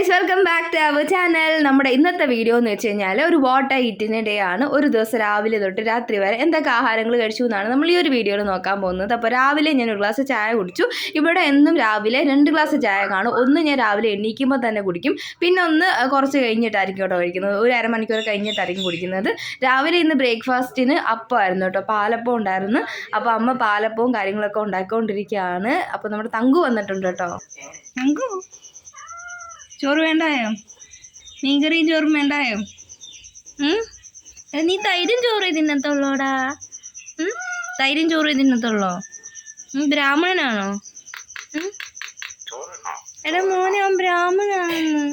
Guys welcome back to our channel നമ്മുടെ ഇന്നത്തെ video എന്ന് വെച്ച് കഴിഞ്ഞാൽ ഒരു വാട്ടർ ഈറ്റിന് ഡേ ആണ് ഒരു ദിവസം രാവിലെ തൊട്ട് രാത്രി വരെ എന്തൊക്കെ ആഹാരങ്ങൾ കഴിച്ചു എന്നാണ് നമ്മൾ ഈ ഒരു വീഡിയോയിൽ നോക്കാൻ പോകുന്നത്. അപ്പോൾ രാവിലെ ഞാൻ ഒരു ഗ്ലാസ് ചായ കുടിച്ചു. ഇവിടെ എന്നും രാവിലെ രണ്ട് ഗ്ലാസ് ചായ കാണും. ഒന്ന് ഞാൻ രാവിലെ എണ്ണീക്കുമ്പോൾ തന്നെ കുടിക്കും. പിന്നെ ഒന്ന് കുറച്ച് കഴിഞ്ഞിട്ടായിരിക്കും കേട്ടോ കഴിക്കുന്നത്. ഒരു അരമണിക്കൂർ കഴിഞ്ഞിട്ടായിരിക്കും കുടിക്കുന്നത്. രാവിലെ ഇന്ന് ബ്രേക്ക്ഫാസ്റ്റിന് അപ്പമായിരുന്നു കേട്ടോ. പാലപ്പം ഉണ്ടായിരുന്നു. അപ്പോൾ അമ്മ പാലപ്പവും കാര്യങ്ങളൊക്കെ ഉണ്ടാക്കിക്കൊണ്ടിരിക്കുകയാണ്. അപ്പോൾ നമ്മുടെ തങ്കു വന്നിട്ടുണ്ട് കേട്ടോ. തങ്കു? ചോറ് വേണ്ടായോ? മീൻകറിയും ചോറും വേണ്ടായോ? നീ തൈരും ചോറ് തിന്നത്തുള്ളോടാ? തൈരും ചോറ് തിന്നത്തുള്ളോ? ബ്രാഹ്മണനാണോ? എടാ മോനെ അവൻ ബ്രാഹ്മണനാണെന്ന്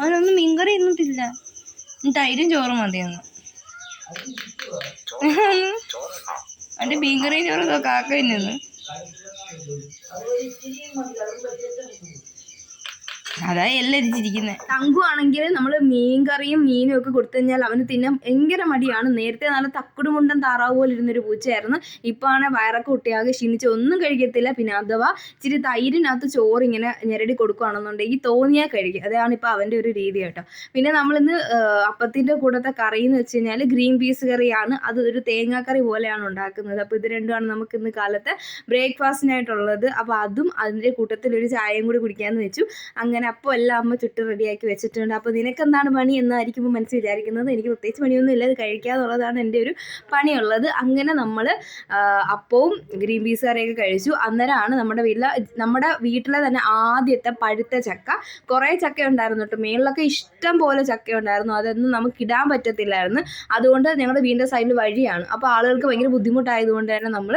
അവനൊന്നും മീൻകറി തിന്നത്തില്ല തൈരും ചോറും മതിയെന്ന്. അവന്റെ മീൻകറിയും ചോറും കാക്ക തിന്നുന്നു. അതാ എല്ലാം ചിരിക്കുന്നത് തങ്കു ആണെങ്കിൽ നമ്മൾ മീൻ കറിയും മീനും ഒക്കെ കൊടുത്തു കഴിഞ്ഞാൽ അവന് തിന്നാൻ ഭയങ്കര മടിയാണ്. നേരത്തെ നല്ല തക്കുടുമുണ്ടൻ താറാവ് പോലെ ഇരുന്നൊരു പൂച്ചയായിരുന്നു. ഇപ്പൊ ആണ് വയറൊക്കെ ഒട്ടിയാകെ ക്ഷീണിച്ച് ഒന്നും കഴിക്കത്തില്ല. പിന്നെ അഥവാ ഇച്ചിരി തൈരിനകത്ത് ചോറ് ഇങ്ങനെ ഞെരടി കൊടുക്കുകയാണെന്നുണ്ടെങ്കിൽ തോന്നിയാൽ കഴിക്കും. അതാണ് ഇപ്പൊ അവന്റെ ഒരു രീതി കേട്ടോ. പിന്നെ നമ്മളിന്ന് അപ്പത്തിന്റെ കൂടത്തെ കറി എന്ന് വെച്ച് കഴിഞ്ഞാൽ ഗ്രീൻ പീസ് കറിയാണ്. അത് ഒരു തേങ്ങാക്കറി പോലെയാണ് ഉണ്ടാക്കുന്നത്. അപ്പോൾ ഇത് രണ്ടുമാണ് നമുക്ക് ഇന്ന് കാലത്തെ ബ്രേക്ക്ഫാസ്റ്റിനായിട്ടുള്ളത്. അപ്പോൾ അതും അതിന്റെ കൂട്ടത്തിൽ ഒരു ചായയും കൂടി കുടിക്കാമെന്ന് വെച്ചു. അങ്ങനെ അപ്പോൾ എല്ലാം അമ്മ ചുട്ട് റെഡിയാക്കി വെച്ചിട്ടുണ്ട്. അപ്പോൾ നിനക്ക് എന്താണ് പണി എന്നായിരിക്കും മനസ്സിൽ വിചാരിക്കുന്നത് എനിക്ക് പ്രത്യേകിച്ച് പണിയൊന്നും ഇല്ല. അത് കഴിക്കാന്നുള്ളതാണ് എന്റെ ഒരു പണിയുള്ളത്. അങ്ങനെ നമ്മൾ അപ്പവും ഗ്രീൻ പീസ് കറിയൊക്കെ കഴിച്ചു. അന്നേരമാണ് നമ്മുടെ വീട്ടിലെ നമ്മുടെ വീട്ടിലെ തന്നെ ആദ്യത്തെ പഴുത്ത ചക്ക. കുറേ ചക്ക ഉണ്ടായിരുന്നു കേട്ടോ. മേളിലൊക്കെ ഇഷ്ടം പോലെ ചക്ക ഉണ്ടായിരുന്നു. അതൊന്നും നമുക്ക് ഇടാൻ പറ്റത്തില്ലായിരുന്നു. അതുകൊണ്ട് ഞങ്ങളുടെ വീടിന്റെ സൈഡിൽ വഴിയാണ്. അപ്പോൾ ആളുകൾക്ക് ഭയങ്കര ബുദ്ധിമുട്ടായതുകൊണ്ട് തന്നെ നമ്മൾ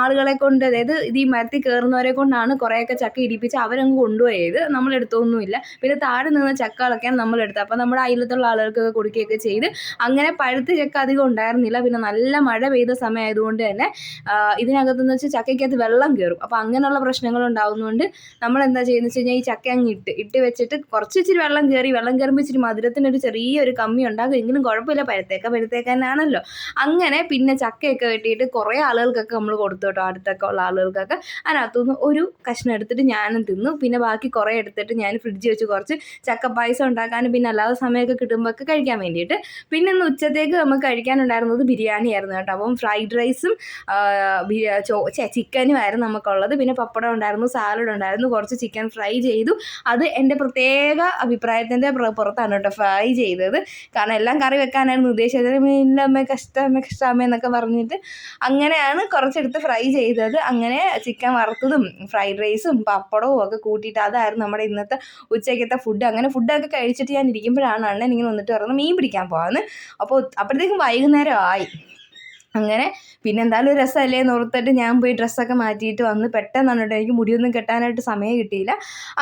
ആളുകളെ കൊണ്ട് അതായത് ഇത് ഈ മരത്തിൽ കയറുന്നവരെ കൊണ്ടാണ് കുറേയൊക്കെ ചക്ക ഇടിപ്പിച്ച് അവരങ്ങ് കൊണ്ടുപോയത്. നമ്മൾ എടുത്തൊന്നുമില്ല. പിന്നെ താഴെ നിന്ന് ചക്കകളൊക്കെയാണ് നമ്മൾ എടുത്തത്. അപ്പോൾ നമ്മുടെ അയലത്തുള്ള ആളുകൾക്കൊക്കെ കൊടുക്കുകയൊക്കെ ചെയ്ത് അങ്ങനെ പഴുത്ത ചക്ക അധികം ഉണ്ടായിരുന്നില്ല. പിന്നെ നല്ല മഴ പെയ്ത സമയമായതുകൊണ്ട് തന്നെ ഇതിനകത്തുനിന്ന് വെച്ചാൽ ചക്കയ്ക്കകത്ത് വെള്ളം കയറും. അപ്പോൾ അങ്ങനെയുള്ള പ്രശ്നങ്ങൾ ഉണ്ടാകുന്നതുകൊണ്ട് നമ്മൾ എന്താ ചെയ്യുന്നത് വെച്ച് കഴിഞ്ഞാൽ ഈ ചക്ക അങ്ങ് ഇട്ട് ഇട്ട് വെച്ചിട്ട് കുറച്ച് ഇച്ചിരി വെള്ളം കയറി വെള്ളം കയറുമ്പോൾ ഇച്ചിരി മധുരത്തിനൊരു ചെറിയൊരു കമ്മി ഉണ്ടാകും. എങ്കിലും കുഴപ്പമില്ല. പഴുത്തേക്ക പഴുത്തേക്കാനാണല്ലോ അങ്ങനെ പിന്നെ ചക്കയൊക്കെ വെട്ടിയിട്ട് കുറേ ആളുകൾക്കൊക്കെ നമ്മൾ കൊടുത്തു കേട്ടോ. അടുത്തൊക്കെ ഉള്ള ആളുകൾക്കൊക്കെ. അതിനകത്തുനിന്ന് ഒരു കഷ്ണം എടുത്തിട്ട് ഞാനും തിന്നു. പിന്നെ ബാക്കി കുറേ എടുത്തിട്ട് ഞാൻ ഫ്രിഡ്ജിൽ വെച്ച് കുറച്ച് ചക്ക പായസം ഉണ്ടാക്കാനും പിന്നെ അല്ലാതെ സമയമൊക്കെ കിട്ടുമ്പോൾ ഒക്കെ കഴിക്കാൻ വേണ്ടിയിട്ട്. പിന്നെ ഇന്ന് ഉച്ചത്തേക്ക് നമുക്ക് കഴിക്കാനുണ്ടായിരുന്നത് ബിരിയാണി ആയിരുന്നു കേട്ടോ. അപ്പം ഫ്രൈഡ് റൈസും ചിക്കനും ആയിരുന്നു നമുക്കുള്ളത്. പിന്നെ പപ്പടം ഉണ്ടായിരുന്നു സാലഡ് ഉണ്ടായിരുന്നു കുറച്ച് ചിക്കൻ ഫ്രൈ ചെയ്തു. അത് എന്റെ പ്രത്യേക അഭിപ്രായത്തിന്റെ പുറത്താണ് കേട്ടോ ഫ്രൈ ചെയ്തത്. കാരണം എല്ലാം കറി വെക്കാനായിരുന്നു ഉദ്ദേശിച്ചത്. ഇല്ല അമ്മ കഷ്ടം അമ്മ എന്നൊക്കെ പറഞ്ഞിട്ട് അങ്ങനെയാണ് കുറച്ചെടുത്ത് ഫ്രൈ ചെയ്തത്. അങ്ങനെ ചിക്കൻ വറുത്തതും ഫ്രൈഡ് റൈസും പപ്പടവും ഒക്കെ കൂട്ടിയിട്ട് അതായിരുന്നു നമ്മുടെ ഇന്നത്തെ ഉച്ചയ്ക്കത്തെ ഫുഡ് അങ്ങനെ ഫുഡൊക്കെ കഴിച്ചിട്ട് ഞാൻ ഇരിക്കുമ്പോഴാണ് അണ്ണൻ ഇങ്ങനെ വന്നിട്ട് പറഞ്ഞു മീൻ പിടിക്കാൻ പോകാമെന്ന് അപ്പോൾ അപ്പോഴത്തേക്കും വൈകുന്നേരം ആയി. അങ്ങനെ പിന്നെ എന്തായാലും ഒരു രസമല്ലേ എന്ന് ഞാൻ പോയി ഡ്രസ്സൊക്കെ മാറ്റിയിട്ട് വന്ന് പെട്ടെന്നാണ് എനിക്ക് മുടിയൊന്നും കെട്ടാനായിട്ട് സമയം കിട്ടിയില്ല.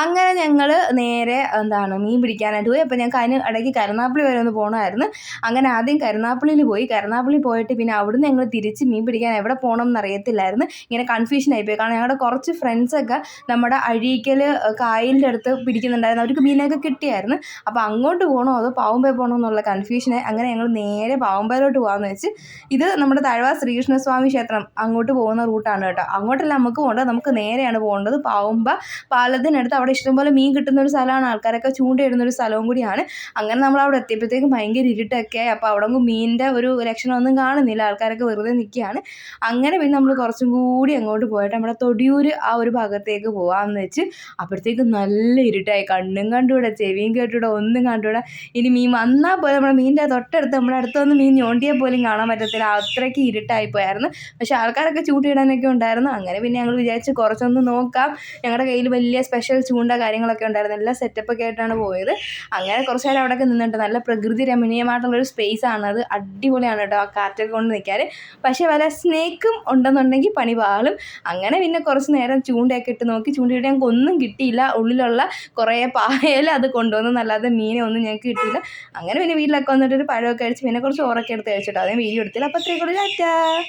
അങ്ങനെ ഞങ്ങൾ നേരെ എന്താണ് മീൻ പിടിക്കാനായിട്ട് പോയി. അപ്പോൾ ഞങ്ങൾക്ക് അതിന് ഇടയ്ക്ക് കരുനാപ്പള്ളി വരെ ഒന്ന് പോകണമായിരുന്നു അങ്ങനെ ആദ്യം കരുനാപ്പള്ളിയിൽ പോയി. കരുനാപ്പള്ളി പോയിട്ട് പിന്നെ അവിടുന്ന് ഞങ്ങൾ തിരിച്ച് മീൻ പിടിക്കാൻ എവിടെ പോകണം എന്ന് അറിയത്തില്ലായിരുന്നു ഇങ്ങനെ കൺഫ്യൂഷൻ ആയിപ്പോയി. കാരണം ഞങ്ങളുടെ കുറച്ച് ഫ്രണ്ട്സൊക്കെ നമ്മുടെ അഴീക്കൽ കായലിന്റെ അടുത്ത് പിടിക്കുന്നുണ്ടായിരുന്നു. അവർക്ക് മീനൊക്കെ കിട്ടിയായിരുന്നു. അപ്പോൾ അങ്ങോട്ട് പോകണോ അതോ പാവുമ്പേ പോകണോ എന്നുള്ള കൺഫ്യൂഷനായി അങ്ങനെ ഞങ്ങൾ നേരെ പാവുമ്പയിലോട്ട് പോകാമെന്ന് വെച്ച് ഇത് നമ്മുടെ തഴവ ശ്രീകൃഷ്ണസ്വാമി ക്ഷേത്രം അങ്ങോട്ട് പോകുന്ന റൂട്ടാണ് കേട്ടോ. അങ്ങോട്ടല്ല നമുക്ക് പോകേണ്ടത്. നമുക്ക് നേരെയാണ് പോകേണ്ടത്. പാവുമ്പ പാലത്തിനടുത്ത് അവിടെ ഇഷ്ടംപോലെ മീൻ കിട്ടുന്ന ഒരു സ്ഥലമാണ്. ആൾക്കാരൊക്കെ ചൂണ്ടയിടുന്ന ഒരു സ്ഥലവും കൂടിയാണ്. അങ്ങനെ നമ്മൾ അവിടെ എത്തിയപ്പോഴത്തേക്കും ഭയങ്കര ഇരുട്ടൊക്കെ ആയി അപ്പോൾ അവിടെ മീനിന്റെ ഒരു ലക്ഷണമൊന്നും കാണുന്നില്ല. ആൾക്കാരൊക്കെ വെറുതെ നിൽക്കുകയാണ്. അങ്ങനെ പിന്നെ നമ്മൾ കുറച്ചും കൂടി അങ്ങോട്ട് പോയിട്ട് നമ്മുടെ തൊടിയൂർ ആ ഒരു ഭാഗത്തേക്ക് പോകാമെന്ന് വെച്ച് അപ്പോഴത്തേക്കും നല്ല ഇരുട്ടായി. കണ്ണും കണ്ടുകൂടെ ചെവിയും കേട്ടുകൂടെ ഒന്നും കണ്ടുകൂടെ. ഇനി മീൻ വന്നാൽ പോലെ നമ്മുടെ മീനിന്റെ തൊട്ടടുത്ത് നമ്മുടെ അടുത്തൊന്നും മീൻ ഞോണ്ടിയാൽ പോലും കാണാൻ പറ്റത്തില്ല. അത്രയ്ക്ക് ഇരുട്ടായി പോയായിരുന്നു. പക്ഷെ ആൾക്കാരൊക്കെ ചൂണ്ടിയിടാനൊക്കെ ഉണ്ടായിരുന്നു. അങ്ങനെ പിന്നെ ഞങ്ങൾ വിചാരിച്ച് കുറച്ചൊന്ന് നോക്കാം. ഞങ്ങളുടെ കയ്യിൽ വലിയ സ്പെഷ്യൽ ചൂണ്ട കാര്യങ്ങളൊക്കെ ഉണ്ടായിരുന്നു. എല്ലാം സെറ്റപ്പൊക്കെ ആയിട്ടാണ് പോയത്. അങ്ങനെ കുറച്ച് നേരം അവിടെയൊക്കെ നിന്നിട്ട് നല്ല പ്രകൃതി രമണീയമായിട്ടുള്ളൊരു സ്പേസ് ആണ്. അത് അടിപൊളിയാണ് കേട്ടോ ആ കാറ്റൊക്കെ കൊണ്ട് നിൽക്കാൻ. പക്ഷേ വല്ല സ്നേക്കും ഉണ്ടെന്നുണ്ടെങ്കിൽ പണി പാളും. അങ്ങനെ പിന്നെ കുറച്ച് നേരം ചൂണ്ടയൊക്കെ ഇട്ട് നോക്കി. ചൂണ്ടയിട്ട് ഞങ്ങൾക്ക് ഒന്നും കിട്ടിയില്ല. ഉള്ളിലുള്ള കുറേ പായൽ അത് കൊണ്ടുവന്നല്ലാതെ മീനെ ഒന്നും ഞങ്ങൾക്ക് കിട്ടിയില്ല. അങ്ങനെ പിന്നെ വീട്ടിലൊക്കെ വന്നിട്ട് ഒരു പഴമൊക്കെ കഴിച്ച് പിന്നെ കുറച്ച് ഓറൊക്കെ എടുത്ത് കഴിച്ചിട്ടോ. അതേ വീഡിയോ എടുത്തില്ല. അപ്പോൾ അത്രയും കൂടി ടാറ്റാ